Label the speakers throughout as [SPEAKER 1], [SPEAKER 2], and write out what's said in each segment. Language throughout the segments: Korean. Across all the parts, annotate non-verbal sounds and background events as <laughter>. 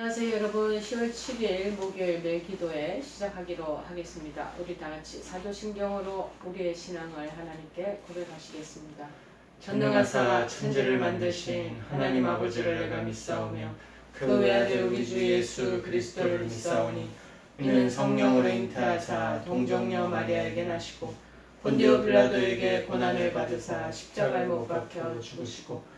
[SPEAKER 1] 안녕하세요 여러분 10월 7일 목요일 매 기도회 시작하기로 하겠습니다. 우리 다같이 사도신경으로 우리의 신앙을 하나님께 고백하시겠습니다.
[SPEAKER 2] 전능하사 천지를 만드신 하나님 아버지를 내가 믿사오며 그 외아들 우리 주 예수 그리스도를 믿사오니 이는 성령으로 잉태하사 동정녀 마리아에게 나시고 본디오 빌라도에게 고난을 받으사 십자가에 못 박혀 죽으시고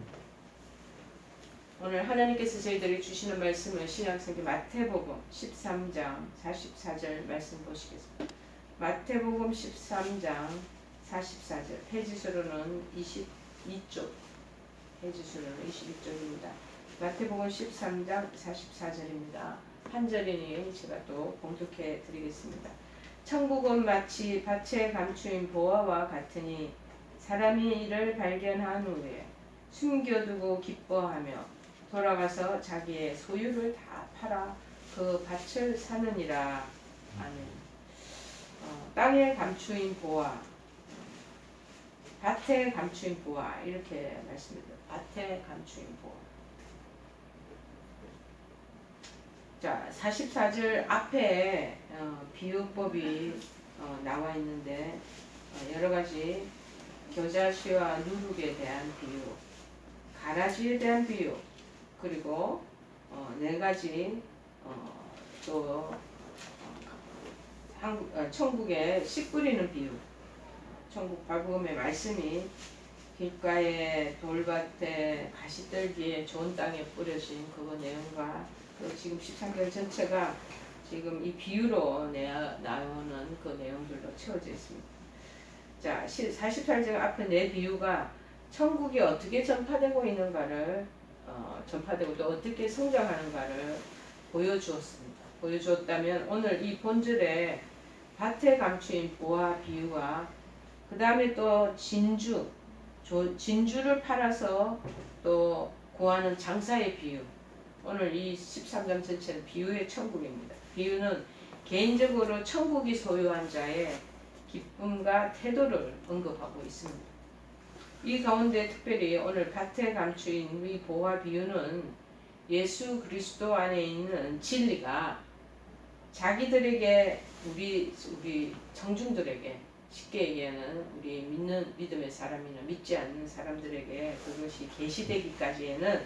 [SPEAKER 1] 오늘 하나님께서 저희들이 주시는 말씀은 신약성경 마태복음 13장 44절 말씀 보시겠습니다. 마태복음 13장 44절 페이지수로는 22쪽 페이지수로는 22쪽입니다. 마태복음 13장 44절입니다. 한 절이니 제가 또 봉독해 드리겠습니다. 천국은 마치 밭에 감추인 보화와 같으니 사람이 이를 발견한 후에 숨겨두고 기뻐하며 돌아가서 자기의 소유를 다 팔아 그 밭을 사느니라 하는 어, 땅에 감추인 보화 밭에 감추인 보화 이렇게 말씀드려요. 밭에 감추인 보화 자 44절 앞에 어, 비유법이 어, 나와 있는데 어, 여러 가지 겨자씨와 누룩에 대한 비유 가라지에 대한 비유 그리고 어, 네 가지 어, 또 어, 한국, 어, 천국에 씨 뿌리는 비유 천국 발복음의 말씀이 길가에 돌밭에 가시떨기에 좋은 땅에 뿌려진 그거 내용과 그 지금 13개월 전체가 지금 이 비유로 내, 나오는 그 내용들로 채워져 있습니다. 자, 48절 앞에 내 비유가 천국이 어떻게 전파되고 있는가를 어, 전파되고 또 어떻게 성장하는가를 보여주었습니다. 보여주었다면 오늘 이 본절에 밭에 감추인 보화 비유와 그 다음에 또 진주, 진주를 팔아서 또 구하는 장사의 비유. 오늘 이 13장 전체는 비유의 천국입니다. 비유는 개인적으로 천국이 소유한 자의 기쁨과 태도를 언급하고 있습니다. 이 가운데 특별히 오늘 밭에 감추인 이 보화 비유는 예수 그리스도 안에 있는 진리가 자기들에게 우리 우리 청중들에게 쉽게 얘기하는 우리 믿는 믿음의 사람이나 믿지 않는 사람들에게 그것이 계시되기까지에는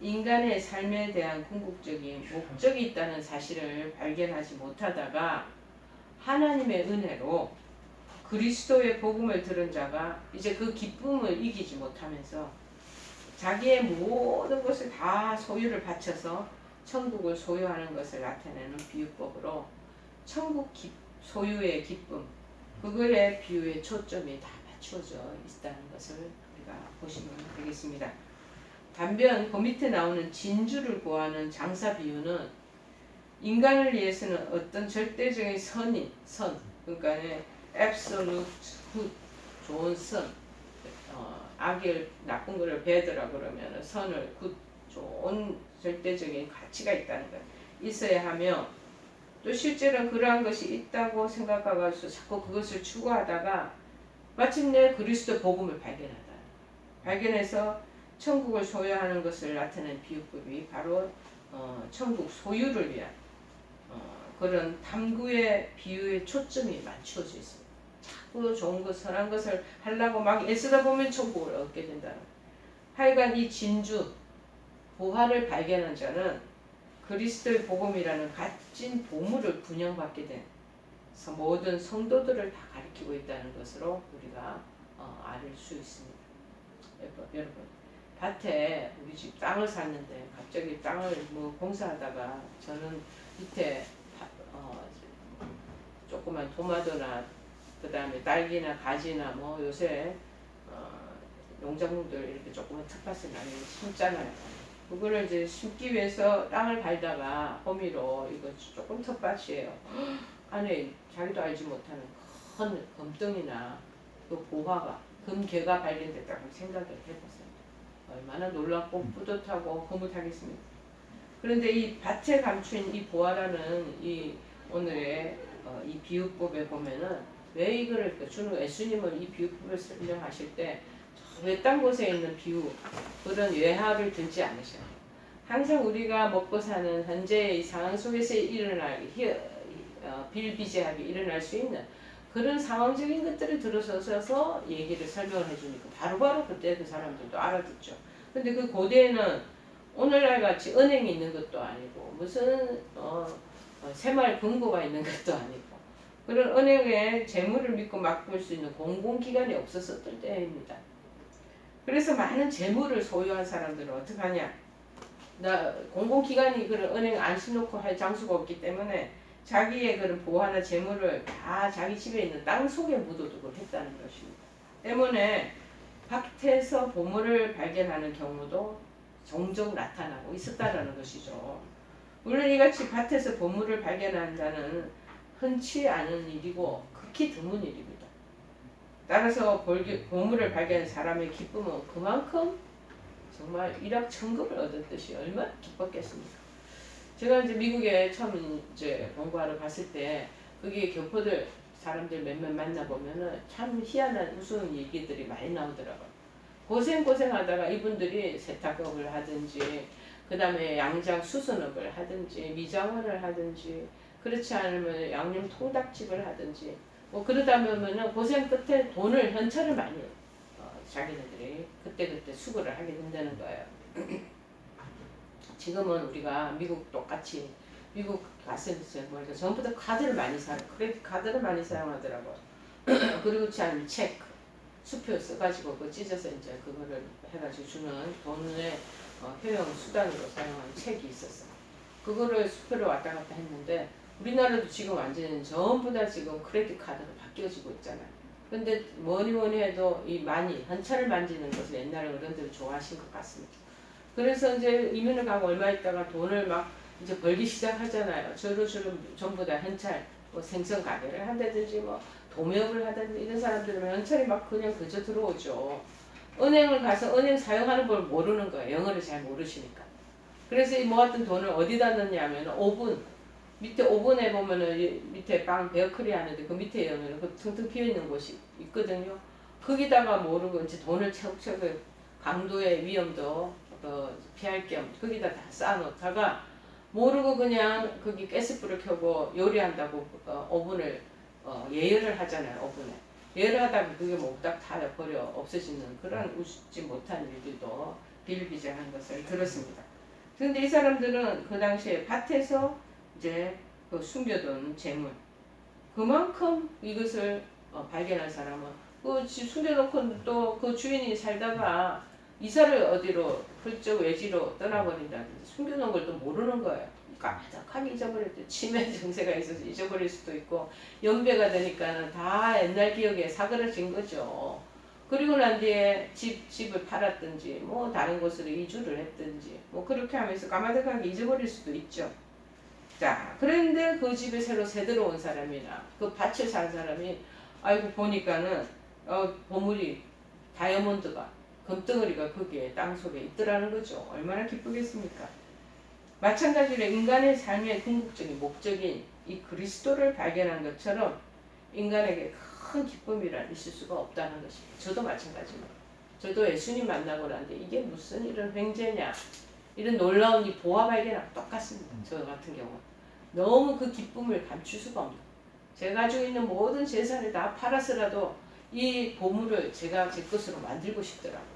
[SPEAKER 1] 인간의 삶에 대한 궁극적인 목적이 있다는 사실을 발견하지 못하다가 하나님의 은혜로 그리스도의 복음을 들은 자가 이제 그 기쁨을 이기지 못하면서 자기의 모든 것을 다 소유를 바쳐서 천국을 소유하는 것을 나타내는 비유법으로 천국 기, 소유의 기쁨 그거의 비유의 초점이 다 맞추어져 있다는 것을 우리가 보시면 되겠습니다. 반면 그 밑에 나오는 진주를 구하는 장사 비유는 인간을 위해서는 어떤 절대적인 선인 선 그러니까 absolute good 좋은 선. 어, 악을 나쁜 거를 배더라 그러면 선을 굿 좋은 절대적인 가치가 있다는 거 있어야 하며 또 실제로는 그러한 것이 있다고 생각하고 자꾸 그것을 추구하다가 마침내 그리스도 복음을 발견하다. 발견해서 천국을 소유하는 것을 나타낸 비유법이 바로 어, 천국 소유를 위한 어, 그런 탐구의 비유의 초점이 맞추어져 있습니다. 그 좋은 것, 선한 것을 하려고 막 애쓰다 보면 천국을 얻게 된다는 하여간 이 진주, 보화를 발견한 자는 그리스도의 복음이라는 값진 보물을 분양받게 된 모든 성도들을 다 가리키고 있다는 것으로 우리가 어, 알수 있습니다. 여러분, 밭에 우리 집 땅을 샀는데 갑자기 땅을 뭐 공사하다가 저는 밑에 어, 조그만 토마토나 그 다음에 딸기나 가지나 뭐 요새 어, 농작물들 이렇게 조그만 텃밭을 많이 심잖아요. 그거를 이제 심기 위해서 땅을 갈다가 호미로 이거 조금 텃밭이에요. <gasps> 안에 자기도 알지 못하는 큰 금덩이나 그 보화가 금괴가 발견됐다고 생각을 해보세요. 얼마나 놀랍고 뿌듯하고 흐뭇하겠습니까? 그런데 이 밭에 감춘 이 보화라는 이 오늘의 어, 이 비유법에 보면은 왜 이거를 그 주는 예수님은 이 비유법을 설명하실 때 외딴 곳에 있는 비유 그런 외화를 들지 않으셔요. 항상 우리가 먹고 사는 현재의 이 상황 속에서 일어날 히- 어, 빌비재하게 일어날 수 있는 그런 상황적인 것들을 들어서서 얘기를 설명을 해주니까 바로바로 그때 그 사람들도 알아듣죠. 근데 그 고대에는 오늘날 같이 은행이 있는 것도 아니고 무슨 어, 어, 새마을 금고가 있는 것도 아니고 그런 은행에 재물을 믿고 맡길 수 있는 공공기관이 없었었을 때입니다. 그래서 많은 재물을 소유한 사람들은 어떻게 하냐? 나 공공기관이 그런 은행 안심놓고 할 장수가 없기 때문에 자기의 그런 보화나 재물을 다 자기 집에 있는 땅 속에 묻어두고 했다는 것입니다. 때문에 밭에서 보물을 발견하는 경우도 종종 나타나고 있었다라는 것이죠. 물론 이같이 밭에서 보물을 발견한다는 흔치 않은 일이고 극히 드문 일입니다. 따라서 보물을 발견한 사람의 기쁨은 그만큼 정말 일확천금을 얻었듯이 얼마나 기뻤겠습니까? 제가 이제 미국에 처음 이제 공부하러 갔을 때 거기에 교포들 사람들 몇몇 만나 보면은 참 희한한 우스운 얘기들이 많이 나오더라고요. 고생 고생하다가 이분들이 세탁업을 하든지 그 다음에 양장 수선업을 하든지 미장원을 하든지 그렇지 않으면 양념 통닭집을 하든지 뭐 그러다 보면은 고생 끝에 돈을 현찰을 많이 어, 자기네들이 그때그때 수거를 하게 된다는 거예요. 지금은 우리가 미국 똑같이 미국 때 보니까 전부 다 카드를 많이 사요. 크레딧 카드를 많이 사용하더라고요. <clears throat> 그리고 않으면 체크, 수표 써가지고 그 찢어서 이제 그거를 해가지고 주는 돈의 어, 효용 수단으로 사용하는 책이 있었어요. 그거를 수표를 왔다 갔다 했는데 우리나라도 지금 완전히 전부 다 지금 크레딧 카드로 바뀌어지고 있잖아요. 근데 뭐니 뭐니 해도 이 많이 현찰을 만지는 것을 옛날 어른들이 좋아하신 것 같습니다. 그래서 이제 이민을 가고 얼마 있다가 돈을 막 이제 벌기 시작하잖아요. 저로 저로 전부 다 현찰, 뭐 생선 가게를 한다든지 뭐 도매업을 하든지 이런 사람들은 현찰이 막 그냥 그저 들어오죠. 은행을 가서 은행 사용하는 걸 모르는 거예요. 영어를 잘 모르시니까. 그래서 이 모았던 돈을 어디다 넣냐면 오븐 밑에 오븐에 보면은 이 밑에 빵 베어크리 하는데 그 밑에 보면은 그 퉁퉁 비어 있는 곳이 있거든요. 거기다가 모르고 이제 돈을 차곡차곡 강도의 위험도 어, 피할 겸 거기다 다 쌓아놓다가 모르고 그냥 거기 가스불을 켜고 요리한다고 어, 오븐을 어, 예열을 하잖아요 오븐에 예열을 하다가 그게 몽딱 다 버려 없어지는 그런 웃지 못한 일들도 비일비재한 것을 들었습니다. 그런데 이 사람들은 그 당시에 밭에서 이제 그 숨겨둔 재물 그만큼 이것을 어, 발견한 사람은 그 지- 숨겨놓고 또 그 주인이 살다가 이사를 어디로 훌쩍 외지로 떠나버린다든지 숨겨놓은 걸 또 모르는 거예요. 까마득하게 잊어버릴 때 치매 <laughs> 증세가 있어서 잊어버릴 수도 있고 연배가 되니까 다 옛날 기억에 사그러진 거죠. 그리고 난 뒤에 집, 집을 팔았든지 뭐 다른 곳으로 이주를 했든지 뭐 그렇게 하면서 까마득하게 잊어버릴 수도 있죠. 자, 그런데 그 집에 새로 새 들어 온 사람이나 그 밭에 산 사람이 아이고 보니까는 어, 보물이 다이아몬드가 금덩어리가 거기에 땅 속에 있더라는 거죠. 얼마나 기쁘겠습니까? 마찬가지로 인간의 삶의 궁극적인 목적인 이 그리스도를 발견한 것처럼 인간에게 큰 기쁨이란 있을 수가 없다는 것입니다. 저도 마찬가지입니다. 저도 예수님 만나고 나는데 이게 무슨 이런 횡재냐 이런 놀라운 이 보화 발견하고 똑같습니다. 저 같은 경우 너무 그 기쁨을 감출 수가 없는 제가 가지고 있는 모든 재산을 다 팔아서라도 이 보물을 제가 제 것으로 만들고 싶더라고요.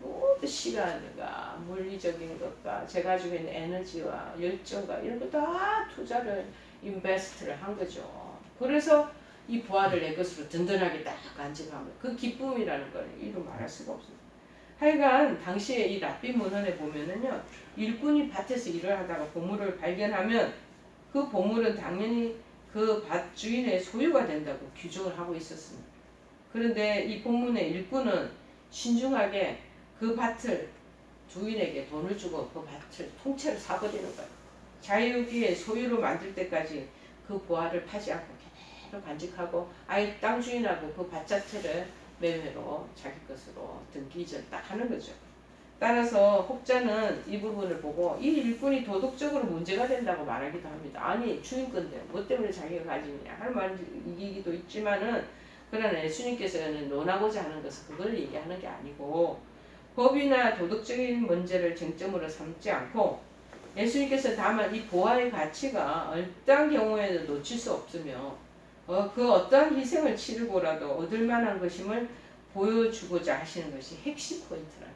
[SPEAKER 1] 모든 시간과 물리적인 것과 제가 가지고 있는 에너지와 열정과 이런 거 다 투자를 인베스트를 한 거죠. 그래서 이 부활을 내 것으로 든든하게 딱 간직하면 그 기쁨이라는 걸 이루 말할 수가 없습니다. 하여간 당시에 이 랍비 문헌에 보면은요 일꾼이 밭에서 일을 하다가 보물을 발견하면 그 보물은 당연히 그 밭 주인의 소유가 된다고 규정을 하고 있었습니다. 그런데 이 본문의 일꾼은 신중하게 그 밭을 주인에게 돈을 주고 그 밭을 통째로 사버리는 거예요. 자유기의 소유로 만들 때까지 그 보화를 파지 않고 밭을 간직하고 아예 땅 주인하고 그 밭 자체를 매매로 자기 것으로 등기 이전 딱 하는 거죠. 따라서 혹자는 이 부분을 보고 이 일꾼이 도덕적으로 문제가 된다고 말하기도 합니다. 아니 주인 건데 뭐 때문에 자기가 가지느냐 하는 말이 이기기도 있지만은 그러나 예수님께서는 논하고자 하는 것은 그걸 얘기하는 게 아니고 법이나 도덕적인 문제를 쟁점으로 삼지 않고 예수님께서 다만 이 보아의 가치가 어떠한 경우에는 놓칠 수 없으며 어, 그 어떠한 희생을 치르고라도 얻을 만한 것임을 보여주고자 하시는 것이 핵심 포인트라.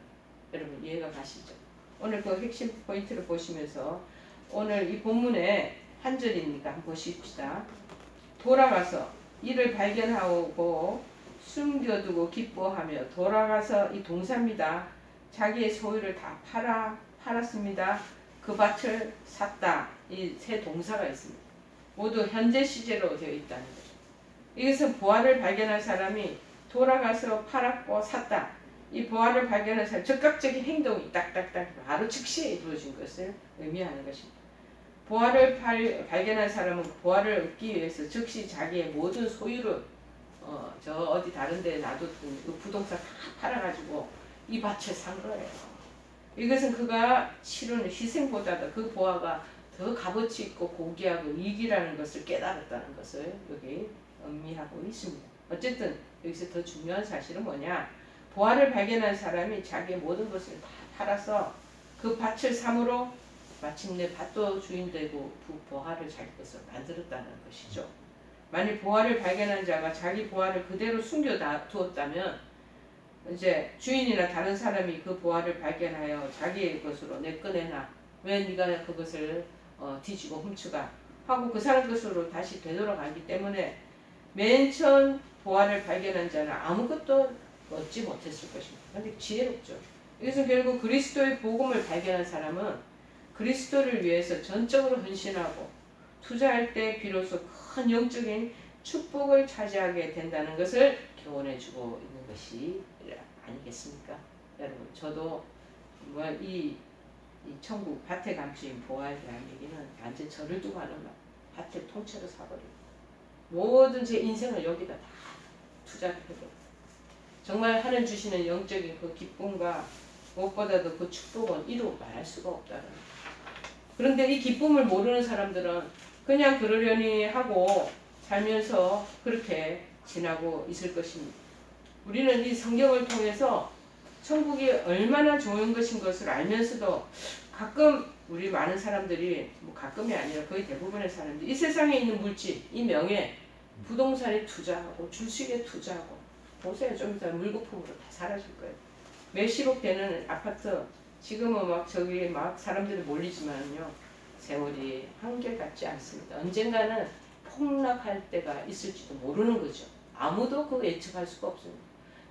[SPEAKER 1] 여러분 이해가 가시죠? 오늘 그 핵심 포인트를 보시면서 오늘 이 본문에 한 절이니까 한번 보십시다. 돌아가서 이를 발견하고 숨겨두고 기뻐하며 돌아가서 이 동사입니다. 자기의 소유를 다 팔아 팔았습니다. 그 밭을 샀다. 이 세 동사가 있습니다. 모두 현재 시제로 되어 있다는 거죠. 이것은 보화를 발견한 사람이 돌아가서 팔았고 샀다. 이 보화를 발견한 사람 즉각적인 행동이 딱딱딱 바로 즉시에 이루어진 것을 의미하는 것입니다. 보화를 발, 발견한 사람은 보화를 얻기 위해서 즉시 자기의 모든 소유를 어, 저 어디 다른 데 놔뒀던 그 부동산 다 팔아가지고 이 밭을 산 거예요. 이것은 그가 치르는 희생보다도 그 보화가 더 값어치 있고 고귀하고 이익이라는 것을 깨달았다는 것을 여기 의미하고 있습니다. 어쨌든 여기서 더 중요한 사실은 뭐냐? 보화를 발견한 사람이 자기의 모든 것을 다 팔아서 그 밭을 삼으로 마침내 밭도 주인 되고 그 보화를 자기 것으로 만들었다는 것이죠. 만일 보화를 발견한 자가 자기 보화를 그대로 숨겨 두었다면 이제 주인이나 다른 사람이 그 보화를 발견하여 자기의 것으로 내 꺼내놔 왜 네가 그것을 어, 뒤지고 훔쳐가 하고 그 사람 것으로 다시 되돌아가기 때문에 맨 처음 보화를 발견한 자는 아무것도 얻지 못했을 것입니다. 근데 지혜롭죠. 이것은 결국 그리스도의 복음을 발견한 사람은 그리스도를 위해서 전적으로 헌신하고 투자할 때 비로소 큰 영적인 축복을 차지하게 된다는 것을 교훈해주고 있는 것이 아니겠습니까? 여러분, 저도 뭐이 이 천국 밭에 감추인 대한 얘기는 완전 저를 두고 하는 말. 밭을 통째로 사버리고 모든 제 인생을 여기다 다 투자를 해버리고 정말 하늘 주시는 영적인 그 기쁨과 무엇보다도 그 축복은 이루 말할 수가 없다는. 그런데 이 기쁨을 모르는 사람들은 그냥 그러려니 하고 살면서 그렇게 지나고 있을 것입니다. 우리는 이 성경을 통해서 천국이 얼마나 좋은 것인 것을 알면서도 가끔 우리 많은 사람들이 뭐 가끔이 아니라 거의 대부분의 사람들이 이 세상에 있는 물질, 이 명예, 부동산에 투자하고 주식에 투자하고 보세요 좀 이따 물거품으로 다 사라질 거예요. 몇십억 되는 아파트 지금은 막 저기 막 사람들이 몰리지만요 세월이 한결같지 않습니다. 언젠가는 폭락할 때가 있을지도 모르는 거죠. 아무도 그 예측할 수가 없습니다.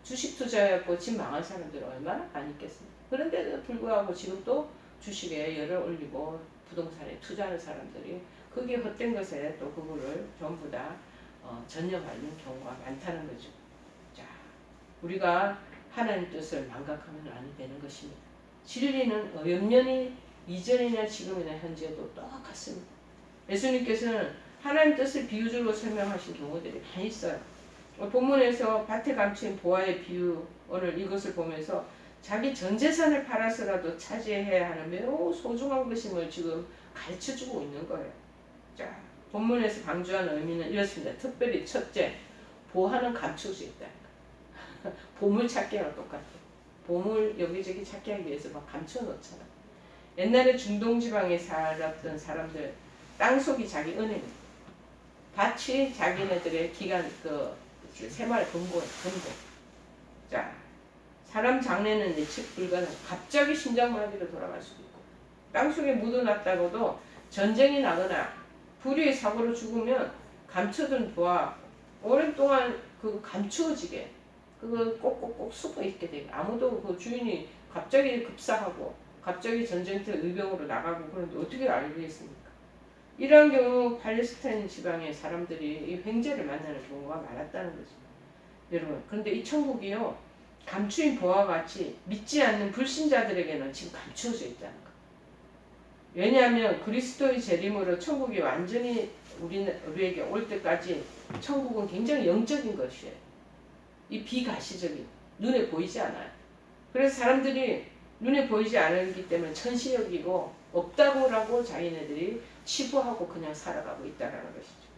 [SPEAKER 1] 주식 투자해갖고 집 망한 사람들 얼마나 많이 있겠습니까? 그런데도 불구하고 지금 또 주식에 열을 올리고 부동산에 투자하는 사람들이 그게 헛된 것에 또 그거를 전부 다 어, 전념하는 경우가 많다는 거죠. 자, 우리가 하나님 뜻을 망각하면 안 되는 것입니다. 진리는 염려니 이전이나 지금이나 현재도 똑같습니다. 예수님께서는 하나님 뜻을 비유적으로 설명하신 경우들이 많이 있어요. 본문에서 밭에 감춘 보아의 비유 오늘 이것을 보면서 자기 전 재산을 팔아서라도 차지해야 하는 매우 소중한 것임을 지금 가르쳐 주고 있는 거예요. 자, 본문에서 강조하는 의미는 이렇습니다. 특별히 첫째, 보화는 감출 수 있다. 보물 찾기랑 똑같아요. 보물 여기저기 찾기 하기 위해서 막 감춰 놓잖아. 옛날에 중동 지방에 살았던 사람들 땅속이 자기 은행이에요. 밭이 자기네들의 기간 그 생활 근본 근본. 자 사람 장래는 예측 불가능. 갑자기 심장마비로 돌아갈 수도 있고 땅속에 묻어놨다고도 전쟁이 나거나 불의의 사고로 죽으면 감춰둔 보아 오랫동안 그 감추어지게 그거 꼭꼭꼭 숨어 있게 되고 아무도 그 주인이 갑자기 급사하고 갑자기 전쟁터 의병으로 나가고 그런데 어떻게 알겠습니까? 이러한 경우 팔레스타인 지방의 사람들이 이 횡재를 만나는 경우가 많았다는 거죠. 여러분, 그런데 이 천국이요 감추인 보와 같이 믿지 않는 불신자들에게는 지금 감추어져 있다는 거. 왜냐하면 그리스도의 재림으로 천국이 완전히 우리 우리에게 올 때까지 천국은 굉장히 영적인 것이에요. 이 비가시적인 눈에 보이지 않아요. 그래서 사람들이 눈에 보이지 않기 때문에 천시 여기고 없다고라고 자기네들이 치부하고 그냥 살아가고 있다라는 것이죠.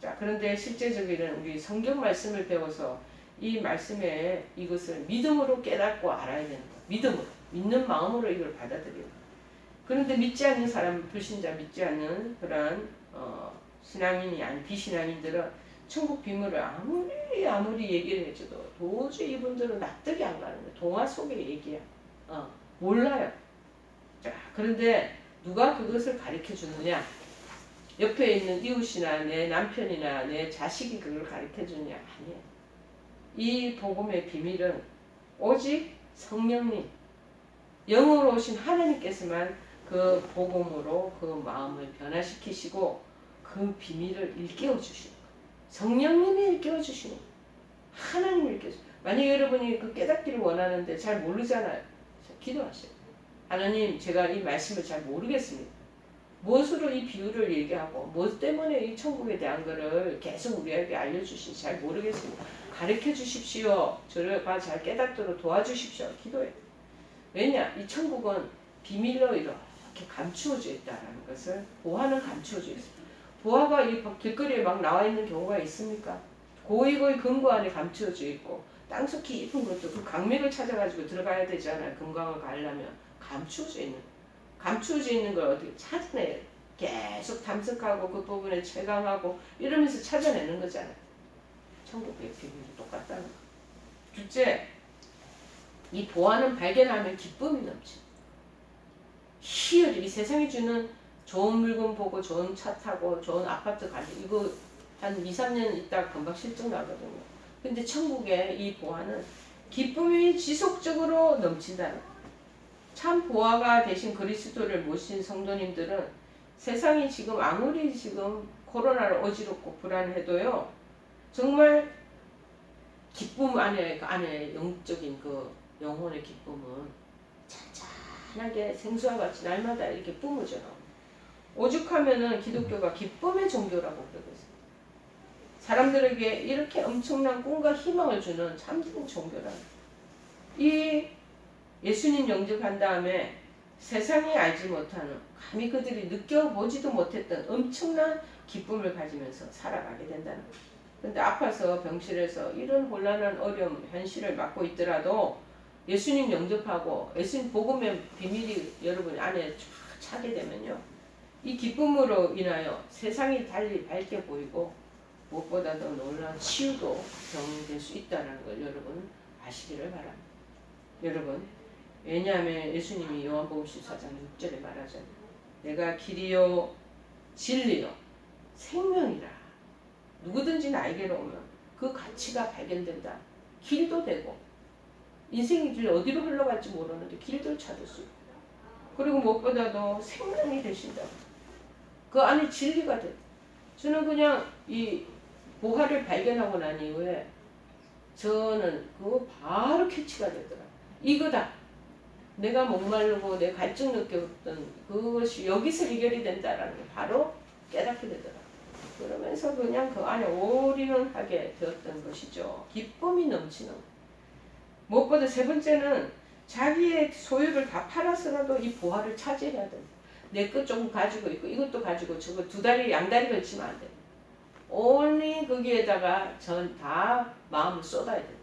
[SPEAKER 1] 자 그런데 실제적인 우리 성경 말씀을 배워서 이 말씀에 이것을 믿음으로 깨닫고 알아야 되는 거예요. 믿음으로 믿는 마음으로 이걸 받아들여야 돼요. 그런데 믿지 않는 사람 불신자 믿지 않는 그런 어, 신앙인이 아닌 비신앙인들은 천국 비밀을 아무리 아무리 얘기를 해줘도 도저히 이분들은 납득이 안 가는 거예요. 동화 속의 얘기야. 어, 몰라요. 자, 그런데 누가 그것을 가르쳐 주느냐? 옆에 있는 이웃이나 내 남편이나 내 자식이 그걸 가르쳐 주느냐? 아니에요. 이 복음의 비밀은 오직 성령님, 영으로 오신 하나님께서만 그 복음으로 그 마음을 변화시키시고 그 비밀을 일깨워 주시는 거예요. 성령님이 일깨워 주시는 거예요. 하나님이 일깨워 주시는 거예요. 만약 여러분이 그 깨닫기를 원하는데 잘 모르잖아요. 기도하세요. 하나님, 제가 이 말씀을 잘 모르겠습니다. 무엇으로 이 비유를 얘기하고 무엇 때문에 이 천국에 대한 거를 계속 우리에게 알려주신지 잘 모르겠습니다. 가르쳐 주십시오. 저를 잘 깨닫도록 도와주십시오. 기도해. 왜냐? 이 천국은 비밀로 이렇게 감추어져 있다는 것을 보화는 감추어져 있습니다. 보화가 이 길거리에 막 나와 있는 경우가 있습니까? 고이고이 금고 안에 감추어져 있고 땅속 깊은 것도 그 강맥을 찾아가지고 들어가야 되잖아요. 금강을 가려면 감추어져 있는 감추어져 있는 걸 어떻게 찾아내요? 계속 탐색하고 그 부분에 체감하고 이러면서 찾아내는 거잖아요. 천국의 비밀이 똑같다는 거. 둘째, 이 보화는 발견하면 기쁨이 넘쳐. 희열이 이 세상이 주는 좋은 물건 보고 좋은 차 타고 좋은 아파트 가지고 이거 한 2, 3년 있다 금방 실증 나거든요. 근데 천국의 이 보화는 기쁨이 지속적으로 넘친다는 거예요. 참 보화가 되신 그리스도를 모신 성도님들은 세상이 지금 아무리 지금 코로나로 어지럽고 불안해도요 정말 기쁨 안에 그 안에 영적인 그 영혼의 기쁨은 찬찬하게 생수와 같이 날마다 이렇게 뿜어져 나옵니다. 오죽하면은 기독교가 기쁨의 종교라고 그러거든요. 사람들에게 이렇게 엄청난 꿈과 희망을 주는 참된 종교라. 이 예수님 영접한 다음에 세상이 알지 못하는 감히 그들이 느껴보지도 못했던 엄청난 기쁨을 가지면서 살아가게 된다는 거죠. 근데 아파서 병실에서 이런 혼란한 어려움, 현실을 맞고 있더라도 예수님 영접하고 예수님 복음의 비밀이 여러분 안에 쫙 차게 되면요. 이 기쁨으로 인하여 세상이 달리 밝게 보이고 무엇보다도 놀라운 치유도 경험될 수 있다는 걸 여러분 아시기를 바랍니다. 여러분 왜냐하면 예수님이 요한복음 14장 6절에 말하잖아요. 내가 길이요 진리요 생명이라. 누구든지 나에게로 오면 그 가치가 발견된다. 길도 되고 인생의 길 어디로 흘러갈지 모르는데 길도 찾을 수 있고 그리고 무엇보다도 생명이 되신다. 그 안에 진리가 돼. 저는 그냥 이 보화를 발견하고 난 이후에 저는 그거 바로 캐치가 되더라. 이거다. 내가 목마르고 내 갈증 느꼈던 그것이 여기서 해결이 된다라는 게 바로 깨닫게 되더라. 그러면서 그냥 그 안에 올인하게 되었던 것이죠. 기쁨이 넘치는. 무엇보다 세 번째는 자기의 소유를 다 팔아서라도 이 보화를 차지해야 된다. 내것 조금 가지고 있고 이것도 가지고 저거 두 다리 양다리 걸치면 안 돼. 온리 거기에다가 전 다 마음을 쏟아야 돼.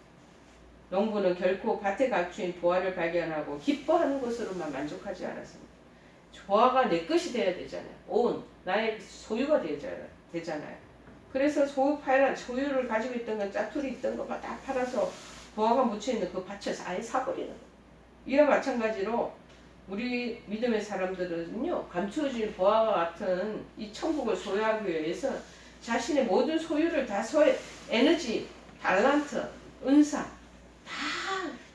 [SPEAKER 1] 농부는 결코 밭에 갖추인 보화를 발견하고 기뻐하는 것으로만 만족하지 않았습니다. 보화가 내 것이 돼야 되잖아요. 온 나의 소유가 되잖아요. 그래서 소유 팔아 소유를 가지고 있던 건 짜투리 있던 거다 팔아서 보화가 묻혀 있는 그 밭을 아예 사버리는 거. 이와 마찬가지로 우리 믿음의 사람들은요 감추어진 보화와 같은 이 천국을 소유하기 위해서 자신의 모든 소유를 다 소유 에너지, 달란트, 은사 다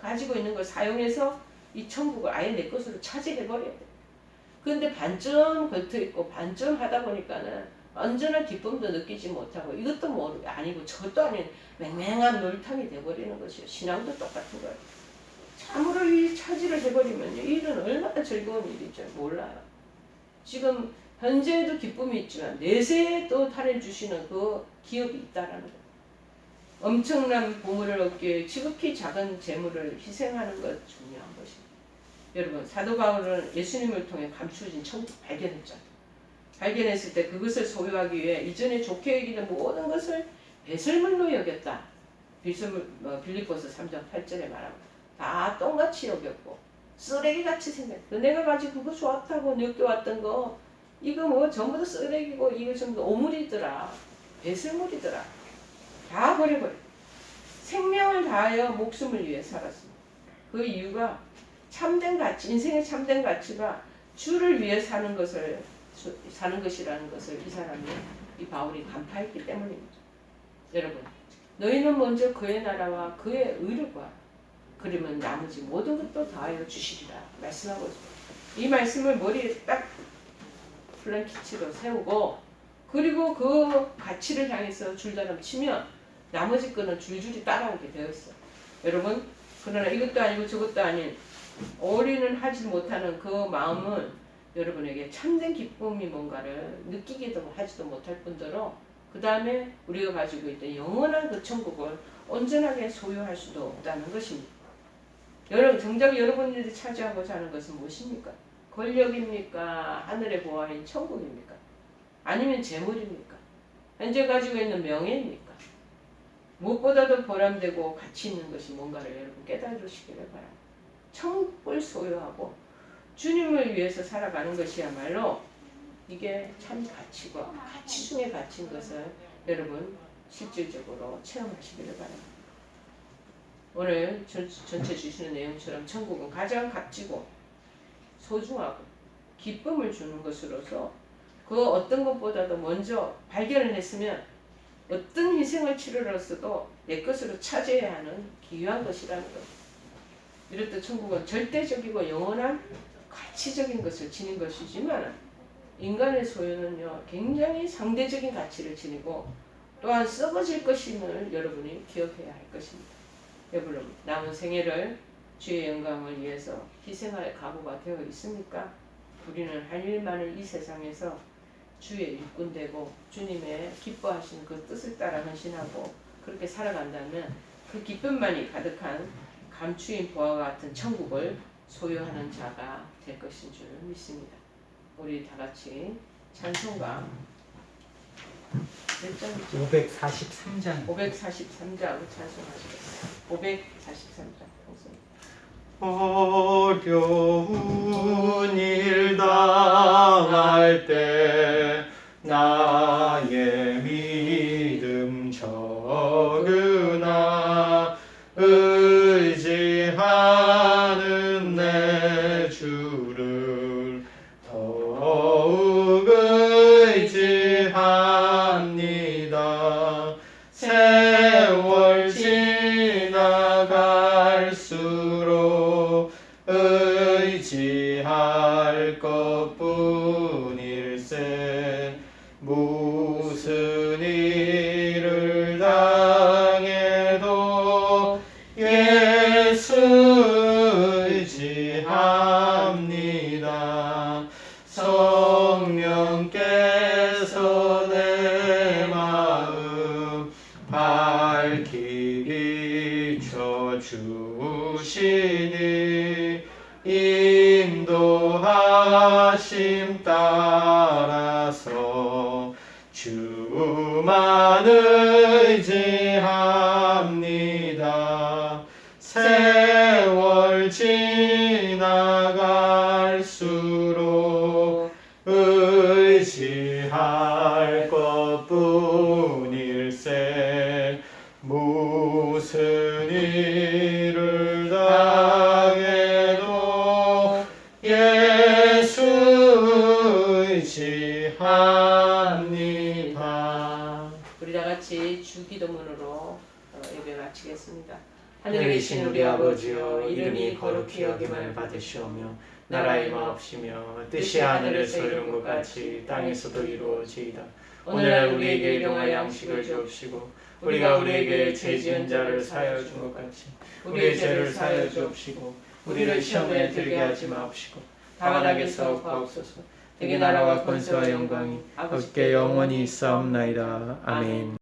[SPEAKER 1] 가지고 있는 걸 사용해서 이 천국을 아예 내 것으로 차지해 버려야 돼. 그런데 반쯤 걸터 있고 반쯤 하다 보니까는 언제나 기쁨도 느끼지 못하고 이것도 뭐 아니고 저것도 아닌 맹맹한 놀탕이 돼버리는 것이요. 신앙도 똑같은 거예요. 참으로 이 차지를 해버리면요. 이 일은 얼마나 즐거운 일인지 몰라요. 지금 현재에도 기쁨이 있지만 내세에 또 달을 주시는 그 기업이 있다라는 거. 엄청난 보물을 얻기 위해 지극히 작은 재물을 희생하는 것 중요한 것입니다. 여러분 사도 바울은 예수님을 통해 감추어진 천국 발견했잖아요. 발견했을 때 그것을 소유하기 위해 이전에 좋게 여기던 모든 것을 배설물로 여겼다. 빌스물, 어, 빌립보서 3장 8절에 말하면 다 똥같이 여겼고 쓰레기같이 생겼고 내가 가지고 그거 좋았다고 느껴왔던 거 이거 뭐 전부 다 쓰레기고 이거 전부 다 오물이더라. 배설물이더라. 다 버려버려. 생명을 다하여 목숨을 위해 살았습니다. 그 이유가 참된 가치, 인생의 참된 가치가 주를 위해 사는 것을 수- 사는 것이라는 것을 이 사람이 이 바울이 간파했기 때문입니다. 여러분, 너희는 먼저 그의 나라와 그의 의를 구하라. 그러면 나머지 모든 것도 다하여 주시리라 말씀하고 있습니다. 이 말씀을 머리에 딱 플랭키치로 세우고 그리고 그 가치를 향해서 줄다름 치면 나머지 거는 줄줄이 따라오게 되어 있어. 여러분, 그러나 이것도 아니고 저것도 아닌 올인은 하지 못하는 그 마음은 여러분에게 참된 기쁨이 뭔가를 느끼기도 하지도 못할 뿐더러 그 다음에 우리가 가지고 있던 영원한 그 천국을 온전하게 소유할 수도 없다는 것입니다. 여러분, 정작 여러분들이 차지하고자 하는 것은 무엇입니까? 권력입니까? 하늘의 보화인 천국입니까? 아니면 재물입니까? 현재 가지고 있는 명예입니까? 무엇보다도 보람되고 가치 있는 것이 뭔가를 여러분 깨달으시기를 바랍니다. 천국을 소유하고 주님을 위해서 살아가는 것이야말로 이게 참 가치고 가치 중에 가치인 것을 여러분 실질적으로 체험하시기를 바랍니다. 오늘 전, 전체 주시는 내용처럼 천국은 가장 값지고 소중하고 기쁨을 주는 것으로서 그 어떤 것보다도 먼저 발견을 했으면 어떤 희생을 치르러서도 내 것으로 차지해야 하는 기유한 것이라는 것. 이렇듯 천국은 절대적이고 영원한 가치적인 것을 지닌 것이지만 인간의 소유는요 굉장히 상대적인 가치를 지니고 또한 썩어질 것임을 여러분이 기억해야 할 것입니다. 여러분 남은 생애를 주의 영광을 위해서 희생할 각오가 되어 있습니까? 우리는 할 일만을 이 세상에서 주의 일꾼 되고 주님의 기뻐하시는 그 뜻을 따라 헌신하고 그렇게 살아간다면 그 기쁨만이 가득한 감추인 보화와 같은 천국을 소유하는 자가 될 것인 줄 믿습니다. 우리 다 같이 찬송가 몇 장이죠?
[SPEAKER 2] 543장
[SPEAKER 1] 543장 찬송하시겠습니다. 543장 찬송.
[SPEAKER 2] 어려운 일 당할 때 나의 것 일세 무슨 일을 당해도 예수 의지합니다
[SPEAKER 1] 우리 다 같이 주기도문으로 어, 예배 마치겠습니다.
[SPEAKER 2] 하늘에 계신 우리 이름이 거룩히 여김을 받으시오며 나라의 마옵시며 뜻이 하늘에서 이룬 것 같이 땅에서도 이루어지이다. 오늘날 우리에게 일용할 양식을 주옵시고 우리가 우리에게 죄 지은 자를 사하여 준 것 같이 우리의 죄를 사하여 주옵시고 우리를 시험에 들게 하지 마옵시고 다만 악에서. 구하옵소서. 대개 나라와 권세와 영광이 아버지께 영원히 있사옵나이다. 아멘.